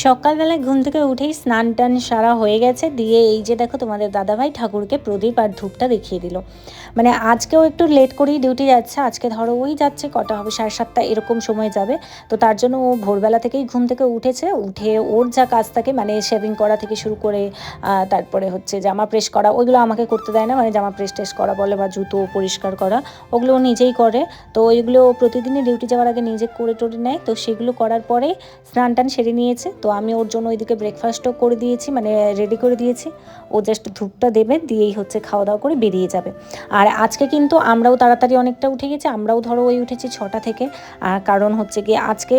সকালবেলায় ঘুম থেকে উঠেই স্নান টান সারা হয়ে গেছে, দিয়ে এই যে দেখো তোমাদের দাদাভাই ঠাকুরকে প্রদীপ আর ধূপটা দেখিয়ে দিল। মানে আজকেও একটু লেট করেই ডিউটি যাচ্ছে, আজকে ধরো ওই যাচ্ছে, কটা হবে, সাড়ে সাতটা এরকম সময় যাবে। তো তার জন্য ও ভোরবেলা থেকেই ঘুম থেকে উঠেছে, উঠে ওর যা কাজ থাকে মানে শেভিং করা থেকে শুরু করে তারপরে হচ্ছে জামা প্রেস করা, ওইগুলো আমাকে করতে দেয় না মানে জামা প্রেস টেস করা বলে বা জুতো পরিষ্কার করা, ওগুলো ও নিজেই করে। তো ওইগুলো প্রতিদিনই ডিউটি যাওয়ার আগে নিজে করে টোরে নেয়, তো সেগুলো করার পরে স্নান টান সেরে নিয়েছে। তো আমি ওর জন্য ওইদিকে ব্রেকফাস্টও করে দিয়েছি মানে রেডি করে দিয়েছি। ও জাস্ট ধূপটা দেবে, দিয়েই হচ্ছে খাওয়া দাওয়া করে বেরিয়ে যাবে। আর আজকে কিন্তু আমরাও তাড়াতাড়ি অনেকটা উঠে গেছি, আমরাও ধরো ওই উঠেছি ছটা থেকে। কারণ হচ্ছে কি আজকে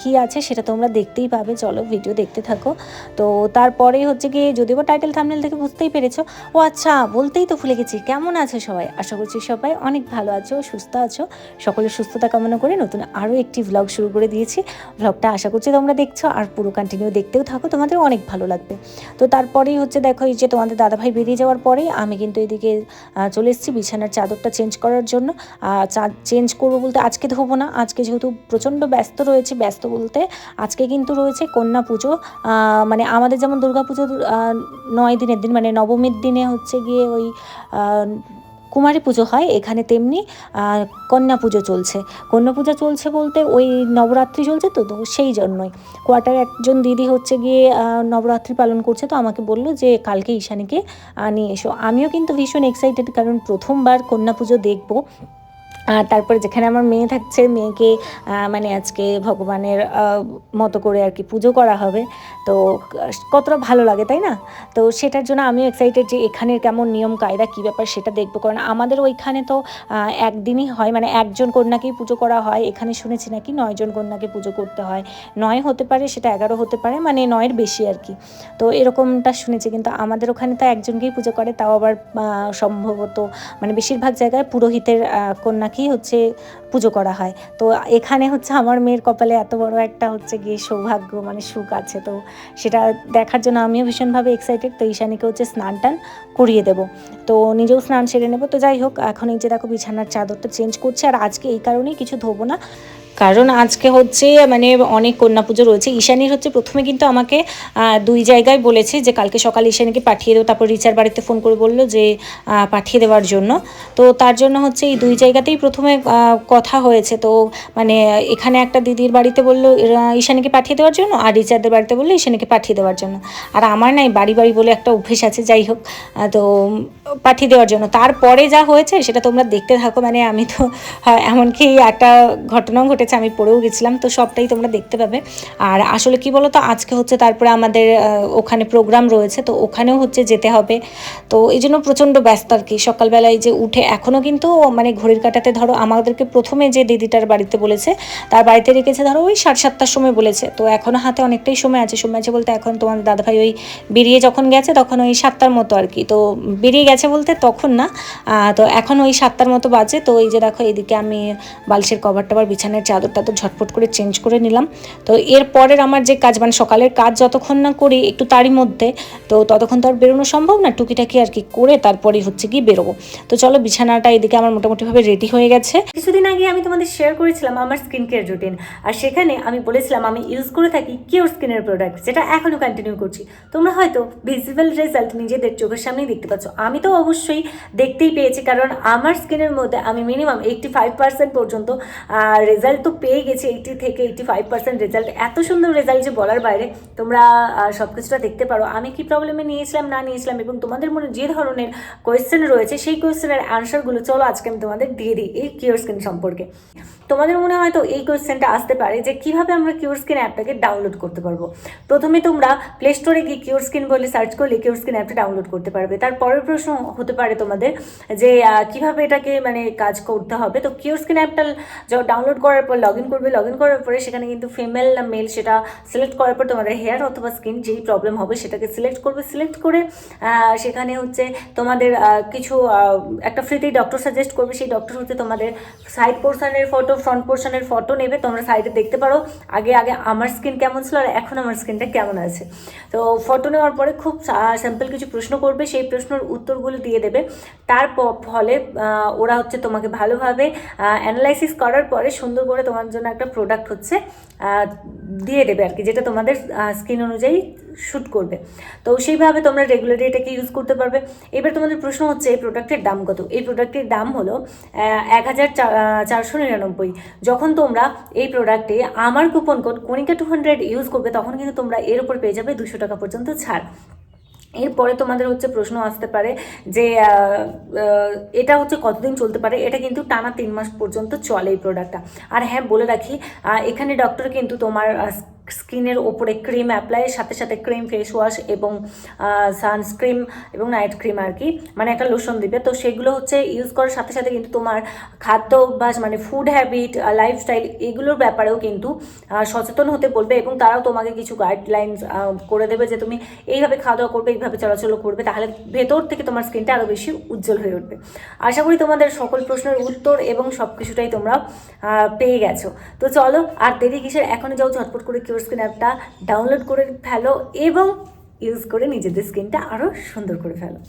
কি আছে সেটা তোমরা দেখতেই পাবে, চলো ভিডিও দেখতে থাকো। তো তারপরেই হচ্ছে কি যদিও বা টাইটেল থামনেল থেকে বুঝতেই পেরেছ, ও আচ্ছা বলতেই তো ভুলে গেছি, কেমন আছো সবাই? আশা করছি সবাই অনেক ভালো আছো, সুস্থ আছো। সকলের সুস্থতা কামনা করে নতুন আরও একটি ভ্লগ শুরু করে দিয়েছি। ভ্লগটা আশা করছি তোমরা দেখছ, আর পুরো কন্টিনিউ দেখতেও থাকো, তোমাদের অনেক ভালো লাগবে। তো তারপরেই হচ্ছে দেখো এই যে তোমাদের দাদাভাই বেরিয়ে যাওয়ার পরেই আমি কিন্তু এদিকে চলে এসেছি বিছানার চাদরটা চেঞ্জ করার জন্য। চেঞ্জ করব বলতে আজকে ধোবো না, আজকে যেহেতু প্রচণ্ড ব্যস্ত রয়েছে, ব্যস্ত বলতে আজকে কিন্তু রয়েছে কন্যা পুজো। মানে আমাদের যেমন দুর্গা পুজো নয় দিনের দিন মানে নবমীর দিনে হচ্ছে গিয়ে ওই কুমারী পুজো হয়, এখানে তেমনি কন্যা পুজো চলছে। কন্যা পুজো চলছে বলতে ওই নবরাত্রি চলছে তো তো সেই জন্যই। কোয়ার্টার একজন দিদি হচ্ছে গিয়ে নবরাত্রি পালন করছে তো আমাকে বলল যে কালকে ঈশানীকে নিয়ে এসো। আমিও কিন্তু ভীষণ এক্সাইটেড কারণ প্রথমবার কন্যা পুজো দেখব। আর তারপরে যেখানে আমার মেয়ে থাকছে মেয়েকে মানে আজকে ভগবানের মতো করে আর কি পুজো করা হবে। তো কতটা ভালো লাগে তাই না? তো সেটার জন্য আমিও এক্সাইটেড যে এখানের কেমন নিয়ম কায়দা কী ব্যাপার সেটা দেখব। কারণ আমাদের ওইখানে তো একদিনই হয় মানে একজন কন্যাকেই পুজো করা হয়। এখানে শুনেছি নাকি নয়জন কন্যাকে পুজো করতে হয়। নয় হতে পারে সেটা এগারো হতে পারে মানে নয়ের বেশি আর কি। তো এরকমটা শুনেছি কিন্তু আমাদের ওখানে তো একজনকেই পুজো করে তাও আবার সম্ভবত মানে বেশিরভাগ জায়গায় পুরোহিতের আহ, কন্যাকেই হচ্ছে পুজো করা হয়। তো এখানে হচ্ছে আমার মেয়ের কপালে এত বড় একটা হচ্ছে গিয়ে সৌভাগ্য মানে সুখ আছে। তো সেটা দেখার জন্য আমিও ভীষণভাবে এক্সাইটেড তো ঈশানীকে হচ্ছে স্নান টান করিয়ে দেবো। তো নিজেও স্নান সেরে নেব। তো যাই হোক, এখন এই যে দেখো বিছানার চাদরটা চেঞ্জ করছে। আর আজকে এই কারণেই কিছু ধোবো না। কারণ আজকে হচ্ছে মানে অনেক কন্যা পুজো রয়েছে। ঈশানীর হচ্ছে প্রথমে কিন্তু আমাকে দুই জায়গায় বলেছে যে কালকে সকালে ঈশানীকে পাঠিয়ে দেবো। তারপর রিচার বাড়িতে ফোন করে বলল যে পাঠিয়ে দেওয়ার জন্য। তো তার জন্য হচ্ছে এই দুই জায়গাতেই প্রথমে কথা হয়েছে। তো মানে এখানে একটা দিদির বাড়িতে বলল ঈশানীকে পাঠিয়ে দেওয়ার জন্য আর রিচারদের বাড়িতে বলল ঈশানীকে পাঠিয়ে দেওয়ার জন্য। আর আমার নাই বাড়ি বাড়ি বলে একটা অভ্যেস আছে যাই হোক তো পাঠিয়ে দেওয়ার জন্য। তারপরে যা হয়েছে সেটা তোমরা দেখতে থাকো। মানে আমি তো হ্যাঁ, এমনকি একটা ঘটনাও ঘটেছে। আমি পড়েও গেছিলাম, তো সবটাই তোমরা দেখতে পাবে। আর আসলে কি বলো তো আজকে হচ্ছে তারপরে আমাদের ওখানে প্রোগ্রাম রয়েছে, তো ওখানেও হচ্ছে যেতে হবে। তো এই জন্য প্রচণ্ড ব্যস্ত আর কি। সকালবেলায় যে উঠে এখনও কিন্তু মানে ঘড়ির কাটাতে ধরো, আমাদেরকে প্রথমে যে দিদিটার বাড়িতে বলেছে, তার বাড়িতে রেখেছে ধরো ওই সাড়ে সাতটার সময় বলেছে। তো এখনও হাতে অনেকটাই সময় আছে। সময় আছে বলতে এখন তোমার দাদাভাই ওই বেরিয়ে যখন গেছে, তখন ওই সাতটার মতো আর কি। তো বেরিয়ে গেছে বলতে তখন না। তো এখন ওই সাতটার মতো বাজে। তো এই যে দেখো, এদিকে আমি বালিশের কভার টাবার বিছানার চাদর টাদর ঝটপট করে চেঞ্জ করে নিলাম। তো এর পরের আমার যে কাজ মানে সকালের কাজ যতক্ষণ না করি একটু তারই মধ্যে, তো ততক্ষণ তো আর বেরোনো সম্ভব না, টুকিটাকি আর কি করে তারপরে হচ্ছে কি বেরোবো। তো চলো বিছানাটা এদিকে আমার মোটামুটিভাবে রেডি হয়ে গেছে। কিছুদিন আগে আমি তোমাদের শেয়ার করেছিলাম আমার স্কিন কেয়ার রুটিন আর সেখানে আমি বলেছিলাম আমি ইউজ করে থাকি কিওর স্কিনের প্রোডাক্ট যেটা এখনও কন্টিনিউ করছি। তোমরা হয়তো ভিজিবল রেজাল্ট নিজেদের চোখের সামনেই দেখতে পাচ্ছ। আমি তো অবশ্যই দেখতেই পেয়েছি, কারণ আমার স্কিনের মধ্যে আমি মিনিমাম এইটটি ফাইভ পার্সেন্ট পর্যন্ত রেজাল্ট তো পেয়ে গেছি এইটি থেকে এইটি ফাইভ পার্সেন্ট রেজাল্ট এত সুন্দর রেজাল্ট যে বলার বাইরে, তোমরা সব কিছুটা দেখতে পারো। আমি কি প্রবলেমে নিয়েছিলাম, না নিয়েছিলাম, এবং তোমাদের মনে যে ধরনের কোয়েশ্চেন রয়েছে, সেই কোয়েশ্চেনের অ্যান্সারগুলো চলো আজকে আমি তোমাদের দিয়ে দিই এই কিওর স্কিন সম্পর্কে। তোমাদের মনে হয়তো এই কোয়েশ্চেনটা আসতে পারে যে কীভাবে আমরা কিওর স্কিন অ্যাপটাকে ডাউনলোড করতে পারব? প্রথমে তোমরা প্লে স্টোরে গিয়ে কিওর স্কিন বলে সার্চ করলে কিওর স্কিন অ্যাপটা ডাউনলোড করতে পারবে। তার পরের প্রশ্ন হতে পারে তোমাদের যে কীভাবে এটাকে মানে কাজ করতে হবে? তো কিওর স্কিন অ্যাপটা ডাউনলোড করার পর লগ ইন করবে লগ ইন করার পরে সেখানে কিন্তু ফিমেল না মেল সেটা সিলেক্ট করার পর তোমাদের হেয়ার অথবা স্কিন যেই প্রবলেম হবে সেটাকে সিলেক্ট করবে। সিলেক্ট করে সেখানে হচ্ছে তোমাদের কিছু একটা ফ্রিতেই ডক্টর সাজেস্ট করবে। সেই ডক্টর হচ্ছে তোমাদের সাইড পোর্শনের ফটো ফ্রন্ট পোর্শনের ফটো নেবে। তোমরা সাইডে দেখতে পারো। আগে আগে আমার স্কিন কেমন ছিল আর এখন আমার স্কিনটা কেমন আছে। তো ফটো নেওয়ার পরে খুব স্যাম্পল কিছু প্রশ্ন করবে। সেই প্রশ্নের উত্তরগুলো দিয়ে দেবে। তার ফলে ওরা হচ্ছে তোমাকে ভালোভাবে অ্যানালাইসিস করার পরে সুন্দর করে করে তোমার জন্য একটা প্রোডাক্ট হচ্ছে দিয়ে দেবে আর কি, যেটা তোমাদের স্কিন অনুযায়ী শ্যুট করবে। তো সেইভাবে তোমরা রেগুলারলি এটাকে ইউজ করতে পারবে। এবার তোমাদের প্রশ্ন হচ্ছে, এই প্রোডাক্টের দাম কত? এই প্রোডাক্টের দাম হলো এক হাজার চারশো নিরানব্বই। যখন তোমরা এই প্রোডাক্টে আমার coupon code Konika two hundred use করবে, তখন কিন্তু তোমরা এর উপর পেয়ে যাবে দুশো টাকা পর্যন্ত ছাড়। এরপরে তোমাদের হচ্ছে প্রশ্ন আসতে পারে যে এটা হচ্ছে কতদিন চলতে পারে? এটা কিন্তু টানা তিন মাস পর্যন্ত চলে এই প্রোডাক্টটা আর হ্যাঁ বলে রাখি এখানে ডক্টর কিন্তু তোমার স্কিনের ওপরে ক্রিম অ্যাপ্লাইয়ের সাথে সাথে ক্রিম ফেস ওয়াশ এবং সানস্ক্রিম এবং নাইট ক্রিম আর কি মানে একটা লোশন দিবে। তো সেগুলো হচ্ছে ইউজ করার সাথে সাথে কিন্তু তোমার খাদ্য অভ্যাস মানে ফুড হ্যাবিট লাইফস্টাইল এগুলোর ব্যাপারেও কিন্তু সচেতন হতে বলবে এবং তারাও তোমাকে কিছু গাইডলাইন্স করে দেবে যে তুমি এইভাবে খাওয়া দাওয়া করবে, এইভাবে চলাচল করবে, তাহলে ভেতর থেকে তোমার স্কিনটা আরও বেশি উজ্জ্বল হয়ে উঠবে। আশা করি তোমাদের সকল প্রশ্নের উত্তর এবং সব কিছুটাই তোমরা পেয়ে গেছো। তো চলো, আর দেরি কিসের? এখনই যাও, ঝটপট করে কিউর স্কিন অ্যাপটা ডাউনলোড করে ফেলো এবং ইউজ করে নিজেদের স্কিনটা আরও সুন্দর করে ফেলো।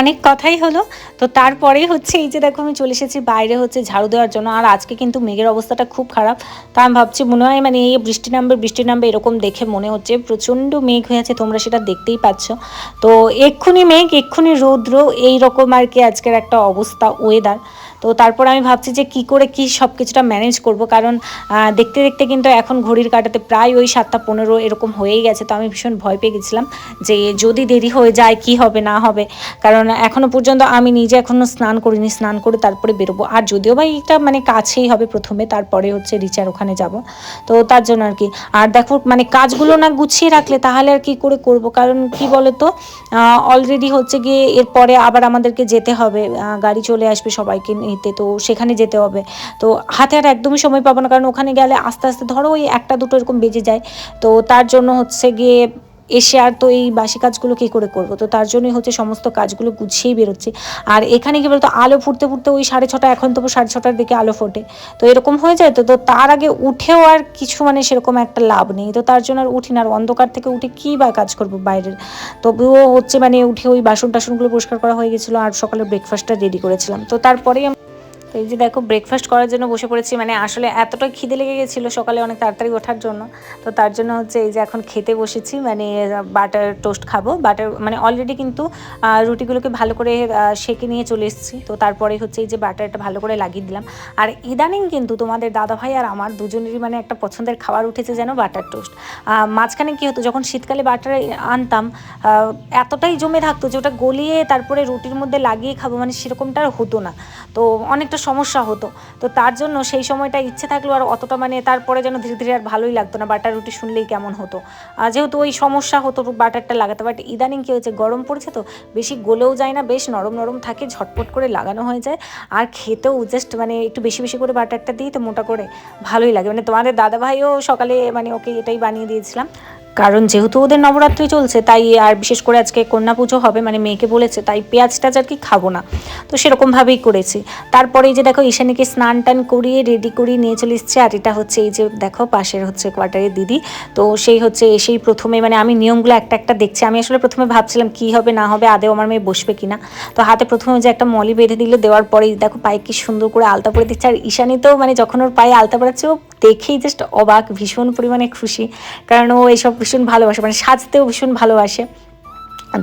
অনেক কথাই হলো। তো তারপরেই হচ্ছে এই যে দেখো আমি চলে এসেছি বাইরে হচ্ছে ঝাড়ু দেওয়ার জন্য। আর আজকে কিন্তু মেঘের অবস্থাটা খুব খারাপ। তা আমি ভাবছি মনে হয় মানে এই বৃষ্টি নামবে বৃষ্টি নামবে এরকম দেখে মনে হচ্ছে। প্রচণ্ড মেঘ হয়ে আছে, তোমরা সেটা দেখতেই পাচ্ছ। তো এক্ষুনি মেঘ, এক্ষুনি রৌদ্র, এইরকম আর কি আজকের একটা অবস্থা ওয়েদার তো তারপর আমি ভাবছি যে কি করে কি সব কিছুটা ম্যানেজ করব। কারণ দেখতে দেখতে কিন্তু এখন ঘড়ির কাটাতে প্রায় ওই সাতটা পনেরো এরকম হয়েই গেছে। তো আমি ভীষণ ভয় পেয়ে গেছিলাম যে যদি দেরি হয়ে যায় কি হবে না হবে। কারণ এখনও পর্যন্ত আমি নিজে এখনও স্নান করিনি, স্নান করে তারপরে বেরোবো। আর যদিও বা এটা মানে কাছেই হবে প্রথমে, তারপরে হচ্ছে রিচার ওখানে যাব। তো তার জন্য আর কি। আর দেখো মানে কাজগুলো না গুছিয়ে রাখলে তাহলে আর কি করে করব? কারণ কি বলতো অলরেডি হচ্ছে গিয়ে এরপরে আবার আমাদেরকে যেতে হবে গাড়ি চলে আসবে সবাইকে নিতে তো সেখানে যেতে হবে। তো হাতে আর একদমই সময় পাবো না, কারণ ওখানে গেলে আস্তে আস্তে ধরো ওই একটা দুটো এরকম বেজে যায়। তো তার জন্য হচ্ছে গিয়ে এসে আর তো এই বাসি কাজগুলো কী করে করব? তো তার জন্যই হচ্ছে সমস্ত কাজগুলো গুছিয়েই বেরোচ্ছি। আর এখানে কি বলতো, আলো ফুটতে ফুটতে ওই সাড়ে ছটা, এখন তবু সাড়ে ছটার দিকে আলো ফোটে। তো এরকম হয়ে যায় তো তো তার আগে উঠেও আর কিছু মানে সেরকম একটা লাভ নেই। তো তার জন্য আর উঠি না, আর অন্ধকার থেকে উঠে কী বা কাজ করব বাইরের? তবুও হচ্ছে মানে উঠে ওই বাসন টাসনগুলো পরিষ্কার করা হয়ে গেছিল, আর সকালে ব্রেকফাস্টটা রেডি করেছিলাম। তো তারপরেই এই যে দেখো ব্রেকফাস্ট করার জন্য বসে পড়েছি মানে আসলে এতটা খিদে লেগে গেছিল সকালে অনেক তাড়াতাড়ি ওঠার জন্য। তো তার জন্য হচ্ছে এই যে এখন খেতে বসেছি মানে বাটার টোস্ট খাব। বাটার মানে অলরেডি কিন্তু রুটিগুলোকে ভালো করে সেঁকে নিয়ে চলে এসেছি। তো তারপরে হচ্ছে এই যে বাটারটা ভালো করে লাগিয়ে দিলাম। আর ইদানিং কিন্তু তোমাদের দাদা ভাই আর আমার দুজনেরই মানে একটা পছন্দের খাবার উঠেছে যেন বাটার টোস্ট মাঝখানে কী হতো, যখন শীতকালে বাটার আনতাম এতটাই জমে থাকতো যে ওটা গলিয়ে তারপরে রুটির মধ্যে লাগিয়ে খাব মানে সেরকমটা হতো না। তো অনেকটা সমস্যা হতো। তো তার জন্য সেই সময়টা ইচ্ছে থাকলেও আর অতটা মানে তারপরে যেন ধীরে ধীরে আর ভালোই লাগতো না, বাটার রুটি শুনলেই কেমন হতো। যেহেতু ওই সমস্যা হতো বাটারটা লাগাতে বাট ইদানিং কী হয়েছে, গরম পড়েছে তো, বেশি গলেও যায় না, বেশ নরম নরম থাকে, ঝটপট করে লাগানো হয়ে যায়। আর খেতেও জাস্ট মানে একটু বেশি বেশি করে বাটারটা দিই তো মোটা করে ভালোই লাগে। মানে তোমাদের দাদাভাইও সকালে মানে ওকে এটাই বানিয়ে দিয়েছিলাম। কারণ যেহেতু ওদের নবরাত্রি চলছে, তাই আর বিশেষ করে আজকে কন্যা পুজো হবে মানে মেয়েকে বলেছে, তাই পেঁয়াজ টাজ আর কি খাব না। তো সেরকমভাবেই করেছি। তারপরে যে দেখো, ঈশানীকে স্নান টান করিয়ে রেডি করিয়ে নিয়ে চলে এসছে, আর এটা হচ্ছে এই যে দেখো, পাশের হচ্ছে কোয়ার্টারের দিদি। তো সেই হচ্ছে এসেই প্রথমে মানে আমি নিয়মগুলো একটা একটা দেখছি। আমি আসলে প্রথমে ভাবছিলাম কি হবে, না হবে আদেও আমার মেয়ে বসবে কিনা। তো হাতে প্রথমে যে একটা মলি বেঁধে দিল, দেওয়ার পরেই দেখো পায়ে কি সুন্দর করে আলতা পরে দিচ্ছে। আর ঈশানী তো মানে যখন ওর পায়ে আলতা পড়াচ্ছে ও দেখেই জাস্ট অবাক, ভীষণ পরিমাণে খুশি। কারণ ও এইসব ভীষণ ভালোবাসে মানে সাজতেও ভীষণ ভালোবাসে।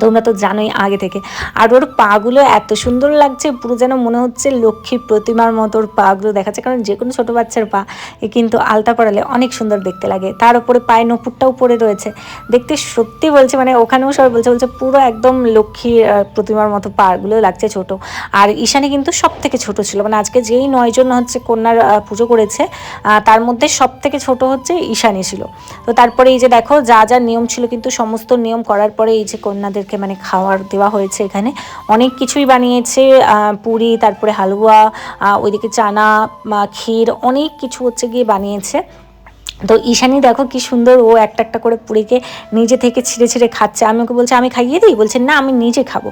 তোমরা তো জানোই আগে থেকে। আর ওর পাগুলো এত সুন্দর লাগছে, পুরো যেন মনে হচ্ছে লক্ষ্মী প্রতিমার মতো ওর পাগুলো দেখাচ্ছে। কারণ যে কোনো ছোটো বাচ্চার পা, এ কিন্তু আলতা পরালে অনেক সুন্দর দেখতে লাগে। তার উপরে পায়ে নপুরটাও পড়ে রয়েছে। দেখতে সত্যি বলছে মানে ওখানেও সবাই বলছে বলছে পুরো একদম লক্ষ্মী প্রতিমার মতো পাগুলো লাগছে ছোট। আর ঈশানী কিন্তু সব থেকে ছোট ছিল। মানে আজকে যেই নয়জন হচ্ছে কন্যার পুজো করেছে তার মধ্যে সব থেকে ছোট হচ্ছে ঈশানী ছিল। তো তারপরে এই যে দেখো, যা যা নিয়ম ছিল কিন্তু সমস্ত নিয়ম করার পরে এই যে কন্যাদেরকে মানে খাওয়ার দেওয়া হয়েছে এখানে। অনেক কিছুই বানিয়েছে পুরি, তারপরে হালুয়া ওইদিকে চানা ক্ষীর, অনেক কিছু হচ্ছে গিয়ে বানিয়েছে। তো ঈশানি দেখো কি সুন্দর ও একটা একটা করে পুরীকে নিজে থেকে ছিঁড়ে ছিঁড়ে খাচ্ছে। আমি ওকে বলছি, আমি খাইয়ে দিই? বলছে, না, আমি নিজে খাব।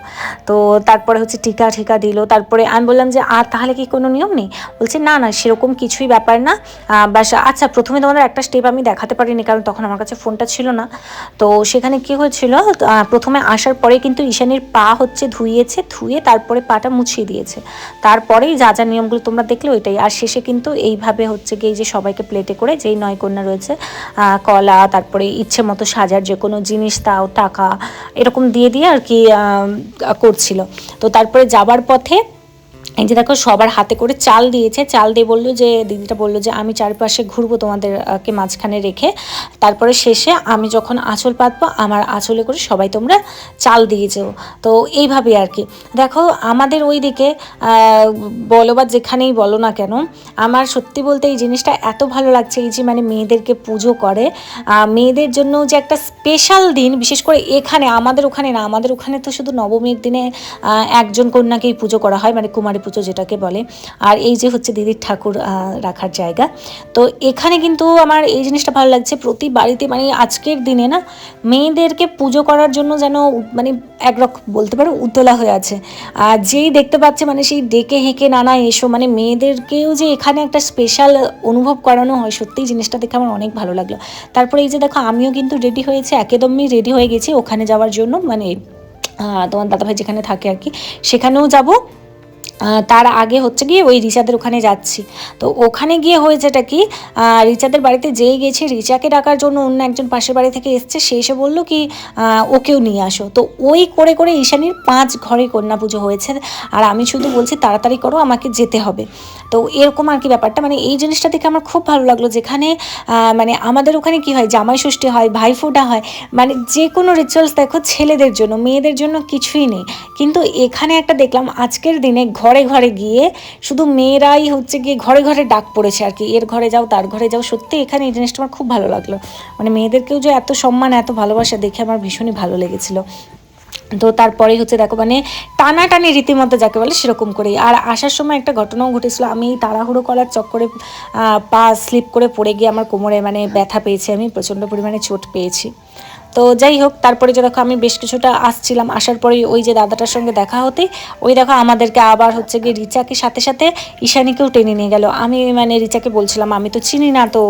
তো তারপরে হচ্ছে টিকা ঠিকা দিল। তারপরে আমি বললাম যে, আর তাহলে কি কোনো নিয়ম নেই? বলছে, না না, সেরকম কিছুই ব্যাপার না। বাস আচ্ছা প্রথমে তোমাদের একটা স্টেপ আমি দেখাতে পারিনি, কারণ তখন আমার কাছে ফোনটা ছিল না। তো সেখানে কি হয়েছিল প্রথমে আসার পরে কিন্তু ঈশানির পা হচ্ছে ধুইয়েছে, ধুয়ে তারপরে পাটা মুছিয়ে দিয়েছে। তারপরেই যা যা নিয়মগুলো তোমরা দেখলে ওইটাই। আর শেষে কিন্তু এইভাবে হচ্ছে গিয়ে যে সবাইকে প্লেটে করে, যেই নয় কন্যা রয়েছে কলা, তারপরে ইচ্ছে মতো সাজার যে কোনো জিনিস, তাও টাকা, এরকম দিয়ে দিয়ে আর কি করছিল। তো তারপরে যাবার পথে এই যে দেখো, সবার হাতে করে চাল দিয়েছে। চাল দিয়ে বলল যে, দিদিটা বলল যে, আমি চারপাশে ঘুরবো তোমাদেরকে মাঝখানে রেখে। তারপরে শেষে আমি যখন আঁচল পাতবো, আমার আঁচলে করে সবাই তোমরা চাল দিয়ে যেও। তো এইভাবে আর কি। দেখো, আমাদের ওই দিকে বলো বা যেখানেই বলো না কেন, আমার সত্যি বলতে এই জিনিসটা এত ভালো লাগছে, এই যে মানে মেয়েদেরকে পুজো করে। মেয়েদের জন্য যে একটা স্পেশাল দিন, বিশেষ করে এখানে, আমাদের ওখানে না, আমাদের ওখানে তো শুধু নবমীর দিনে একজন কন্যাকেই পুজো করা হয় মানে কুমারী পুজো যেটাকে বলে, আর এই যে হচ্ছে দিদির ঠাকুর রাখার জায়গা। তো এখানে কিন্তু আমার এই জিনিসটা ভালো লাগছে, প্রতি বাড়িতে মানে আজকের দিনে না, মেয়েদেরকে পুজো করার জন্য যেন মানে একরকম বলতে পারো উতলা হয়ে আছে। আর যেই দেখতে পাচ্ছে মানে সেই ডেকে হেঁকে নানা এসো মানে মেয়েদেরকেও যে এখানে একটা স্পেশাল অনুভব করানো হয়, সত্যিই জিনিসটা দেখে আমার অনেক ভালো লাগল। তারপরে এই যে দেখো, আমিও কিন্তু রেডি হয়েছি, একদমই রেডি হয়ে গেছি ওখানে যাওয়ার জন্য মানে তোমার দাদাভাই যেখানে থাকে আর কি, সেখানেও যাব। তার আগে হচ্ছে গিয়ে ওই রিচাদের ওখানে যাচ্ছি। তো ওখানে গিয়ে হয়েছেটা কি রিচাদের বাড়িতে যেই গেছি, রিচাকে ডাকার জন্য অন্য একজন পাশের বাড়ি থেকে এসছে, সে এসে বলল কি ওকেও নিয়ে আসো। তো ওই করে করে ঈশানীর পাঁচ ঘরে কন্যা পুজো হয়েছে। আর আমি শুধু বলছি তাড়াতাড়ি করো, আমাকে যেতে হবে। তো এরকম আর কি ব্যাপারটা। মানে এই জিনিসটা দেখে আমার খুব ভালো লাগল যেখানে মানে আমাদের ওখানে কি হয়, জামাই ষষ্ঠী হয় ভাইফোঁটা হয় মানে যে কোনো রিচুয়ালস দেখো ছেলেদের জন্য, মেয়েদের জন্য কিছুই নেই। কিন্তু এখানে একটা দেখলাম আজকের দিনে ঘরে ঘরে গিয়ে শুধু মেয়েরাই হচ্ছে গিয়ে ঘরে ঘরে ডাক পড়েছে আর কি, এর ঘরে যাও, তার ঘরে যাও, সত্যি এখানে এই জিনিসটা আমার খুব ভালো লাগল। মানে মেয়েদেরকেও যে এত সম্মান, এত ভালোবাসা দেখে আমার ভীষণই ভালো লেগেছিলো। তো তারপরে হচ্ছে দেখো মানে টানাটানি রীতিমতো যাকে বলে সেরকম করেই। আর আসার সময় একটা ঘটনাও ঘটেছিল, আমি তাড়াহুড়ো করার চক্করে পা স্লিপ করে পড়ে গিয়ে আমার কোমরে মানে ব্যথা পেয়েছি, আমি প্রচণ্ড পরিমাণে চোট পেয়েছি। তো যাই হোক, তারপরে যে দেখো আমি বেশ কিছুটা আসছিলাম, আসার পরে ওই যে দাদাটার সঙ্গে দেখা হতে ওই দেখো আমাদেরকে আবার হচ্ছে গিয়ে রিচাকে সাথে সাথে ঈশানীকেও টেনে নিয়ে গেল। আমি মানে রিচাকে বলছিলাম, আমি তো চিনি না তো,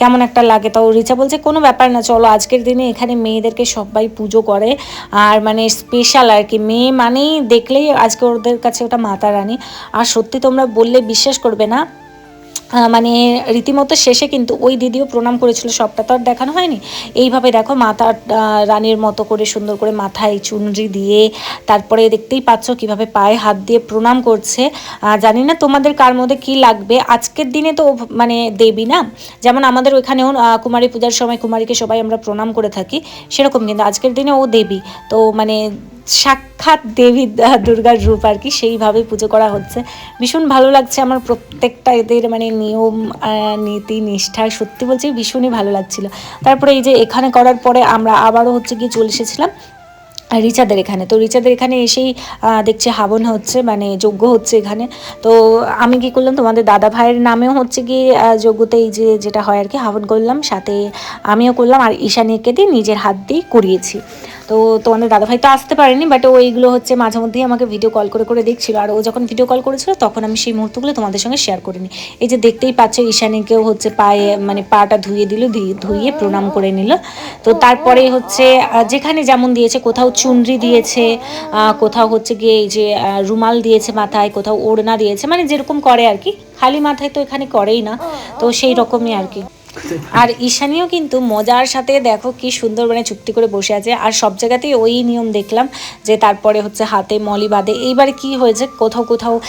কেমন একটা লাগে? তো রিচা বলছে, কোনো ব্যাপার না, চলো আজকের দিনে এখানে মেয়েদেরকে সবাই পুজো করে, আর মানে স্পেশাল আর কি। মেয়ে মানেই দেখলেই আজকে ওদের কাছে ওটা মাতা রানী। আর সত্যি তোমরা বললে বিশ্বাস করবে না মানে রীতিমতো শেষে কিন্তু ওই দিদিও প্রণাম করেছিল, সবটা তো আর দেখানো হয়নি। এইভাবে দেখো মাথা রানীর মতো করে সুন্দর করে মাথায় চুনরি দিয়ে তারপরে দেখতেই পাচ্ছ কীভাবে পায়ে হাত দিয়ে প্রণাম করছে। জানি না তোমাদের কার মধ্যে কি লাগবে। আজকের দিনে তো মানে দেবী না? যেমন আমাদের ওইখানেও কুমারী পূজার সময় কুমারীকে সবাই আমরা প্রণাম করে থাকি, সেরকম কিন্তু আজকের দিনে ও দেবী। তো মানে সাক্ষাৎ দেবী দুর্গার রূপ আর কি, সেইভাবে পুজো করা হচ্ছে। ভীষণ ভালো লাগছে আমার প্রত্যেকটা এদের মানে নিয়ম নীতি, নিষ্ঠা, সত্যি বলছি ভীষণই ভালো লাগছিল। তারপরে এই যে এখানে করার পরে আমরা আবারও হচ্ছে গিয়ে চলে এসেছিলাম রিচাদের এখানে। তো রিচাদের এখানে এসেই দেখছে হাবন হচ্ছে মানে যজ্ঞ হচ্ছে এখানে। তো আমি কি করলাম, তোমাদের দাদা ভাইয়ের নামেও হচ্ছে কি যজ্ঞতে এই যে যেটা হয় আর কি, হাবন করলাম, সাথে আমিও করলাম, আর ঈশানীকে দিয়ে নিজের হাত দিয়ে করিয়েছি। তো তোমাদের দাদাভাই তো আসতে পারেনি বাট ওইগুলো হচ্ছে মাঝে মধ্যেই আমাকে ভিডিও কল করে করে দেখছিল। আর ও যখন ভিডিও কল করেছিল, তখন আমি সেই মুহূর্তগুলো তোমাদের সঙ্গে শেয়ার করিনি। এই যে দেখতেই পাচ্ছ, ঈশানীকেও হচ্ছে পায়ে মানে পাটা ধুয়ে দিল, ধুয়ে- প্রণাম করে নিল। তো তারপরে হচ্ছে যেখানে যেমন দিয়েছে, কোথাও চুনরি দিয়েছে কোথাও হচ্ছে গিয়ে এই যে রুমাল দিয়েছে মাথায়, কোথাও ওড়না দিয়েছে মানে যেরকম করে আর কি। খালি মাথায় তো এখানে করেই না। তো সেই রকমই আর কি। আর ঈশানীও কিন্তু মজার সাথে দেখো কি সুন্দর মানে চুক্তি করে বসে আছে। আর সব জায়গাতেই ওই নিয়ম দেখলাম যে তারপরে হচ্ছে হাতে মলি বাঁধে। এইবারে কি হয়েছে? কোথাও কোথাও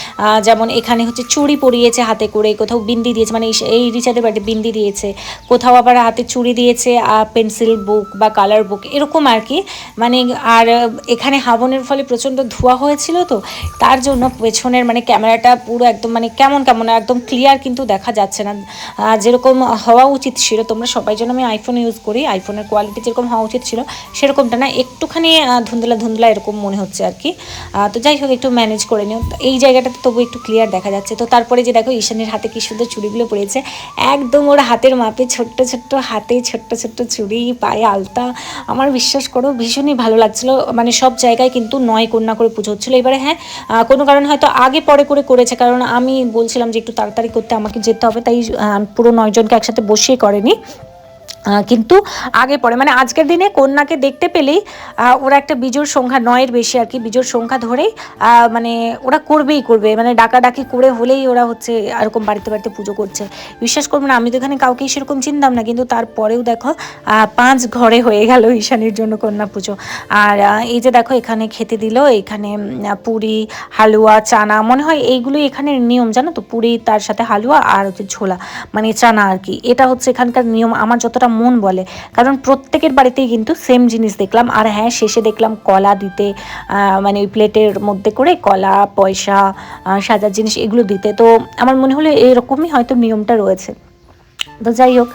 যেমন এখানে হচ্ছে চুড়ি পরিয়েছে হাতে করে, কোথাও বিন্দি দিয়েছে মানে এই- রিচাদের বাড়িতে বিন্দি দিয়েছে। কোথাও আবার হাতে চুড়ি দিয়েছে পেন্সিল বুক বা কালার বুক, এরকম আর কি। মানে আর এখানে হাবনের ফলে প্রচণ্ড ধোয়া হয়েছিল তো, তার জন্য পেছনের মানে ক্যামেরাটা পুরো একদম মানে কেমন কেমন, একদম ক্লিয়ার কিন্তু দেখা যাচ্ছে না। যেরকম হওয়া উচিত ছিল। তোমরা সবাই যেন আমি আইফোন ইউজ করি আইফোনের কোয়ালিটি যেরকম হওয়া উচিত ছিল, সেরকমটা না, একটুখানি ধুন্দলা ধুন্দলা এরকম মনে হচ্ছে আর কি। তো যাই হোক, একটু ম্যানেজ করে নিও। এই জায়গাটাতে তবু একটু ক্লিয়ার দেখা যাচ্ছে। তো তারপরে যে দেখো, ঈশানের হাতে কি সুন্দর চুড়িগুলো পড়েছে একদম ওর হাতের মাপে ছোট্ট ছোট্ট হাতে ছোট্ট ছোট্ট চুড়ি, পায়ে আলতা। আমার বিশ্বাস করো, ভীষণই ভালো লাগছিল। মানে সব জায়গায় কিন্তু নয় কন্যা করে পুজো হচ্ছিল। এবারে হ্যাঁ কোনো কারণে হয়তো আগে পরে করে করেছে। কারণ আমি বলছিলাম যে একটু তাড়াতাড়ি করতে আমাকে যেতে হবে। তাই পুরো নয়জনকে একসাথে বসিয়ে করেনি। কিন্তু আগে পরে মানে আজকের দিনে কন্যাকে দেখতে পেলেই ওরা একটা বিজোর সংখ্যা নয়ের বেশি আর কি বিজোর সংখ্যা ধরেই মানে ওরা করবেই করবে মানে ডাকাডাকি করে হলেই ওরা হচ্ছে এরকম বাড়িতে বাড়িতে পুজো করছে। বিশ্বাস করবে না, আমি তো এখানে কাউকেই সেরকম চিনতাম না, কিন্তু তারপরেও দেখো পাঁচ ঘরে হয়ে গেল ঈশানীর জন্য কন্যা পুজো। আর এই যে দেখো, এখানে খেতে দিল, এখানে পুরি, হালুয়া, চানা, মনে হয় এইগুলোই এখানের নিয়ম, জানো তো? পুরি, তার সাথে হালুয়া আর হচ্ছে ছোলা মানে চানা আর কি। এটা হচ্ছে এখানকার নিয়ম। আমার যতটা মন বলে। কারণ প্রত্যেকের বাড়িতেই কিন্তু সেম জিনিস দেখলাম। আর হ্যাঁ শেষে দেখলাম কলা দিতে মানে ওই প্লেটের মধ্যে করে কলা, পয়সা সাজার জিনিস এগুলো দিতে। তো আমার মনে হলো এরকমই হয়তো নিয়মটা রয়েছে। তো যাই হোক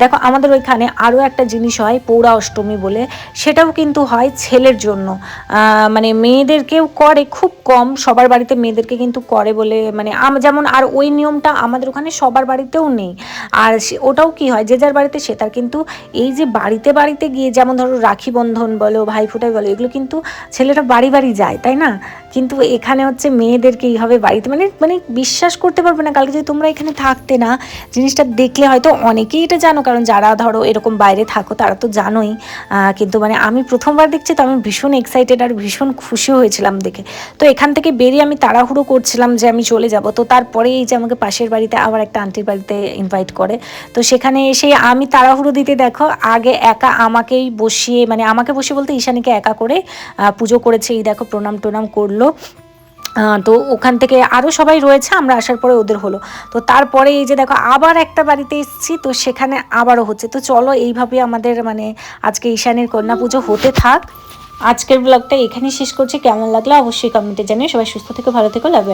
দেখো আমাদের ওইখানে আরও একটা জিনিস হয় পৌরা অষ্টমী বলে। সেটাও কিন্তু হয় ছেলের জন্য। মানে মেয়েদেরকেও করে খুব কম, সবার বাড়িতে মেয়েদেরকে কিন্তু করে বলে মানে যেমন আর ওই নিয়মটা আমাদের ওখানে সবার বাড়িতেও নেই। আর ওটাও কি হয়, যে যার বাড়িতে সে তার কিন্তু এই যে বাড়িতে বাড়িতে গিয়ে যেমন ধরো রাখি বন্ধন বলো ভাইফোঁটাই বলো, এগুলো কিন্তু ছেলেরা বাড়ি বাড়ি যায়, তাই না? কিন্তু এখানে হচ্ছে মেয়েদেরকে এইভাবে বাড়িতে মানে মানে বিশ্বাস করতে পারবে না, কালকে যদি তোমরা এখানে থাকতে না, জিনিসটা দেখলে হয়তো অনেকেই এটা জানো, কারণ যারা ধরো এরকম বাইরে থাকো তারা তো জানোই। কিন্তু মানে আমি প্রথমবার দেখছি তো আমি ভীষণ এক্সাইটেড আর ভীষণ খুশি হয়েছিলাম দেখে। তো এখান থেকে বেরিয়ে আমি তাড়াহুড়ো করছিলাম যে আমি চলে যাব। তো তারপরে এই যে আমাকে পাশের বাড়িতে আবার একটা আন্টির বাড়িতে ইনভাইট করে। তো সেখানে এসে আমি তাড়াহুড়ো দিতে দেখো, আগে একা আমাকেই বসিয়ে মানে আমাকে বসিয়ে বলতে ঈশানীকে একা করে পুজো করেছে। এই দেখো প্রণাম টোনাম করল। তো ওখান থেকে আরও সবাই রয়েছে, আমরা আসার পরে ওদের হলো। তো তারপরে এই যে দেখো, আবার একটা বাড়িতে এসেছি, তো সেখানে আবারও হচ্ছে। তো চলো এইভাবে আমাদের মানে আজকে ঈশানের কন্যা পুজো হতে থাক। আজকের ব্লগটা এখানেই শেষ করছি। কেমন লাগল অবশ্যই কমেন্টে জানিয়ে সবাই সুস্থ থেকে, ভালো থেকো লাভ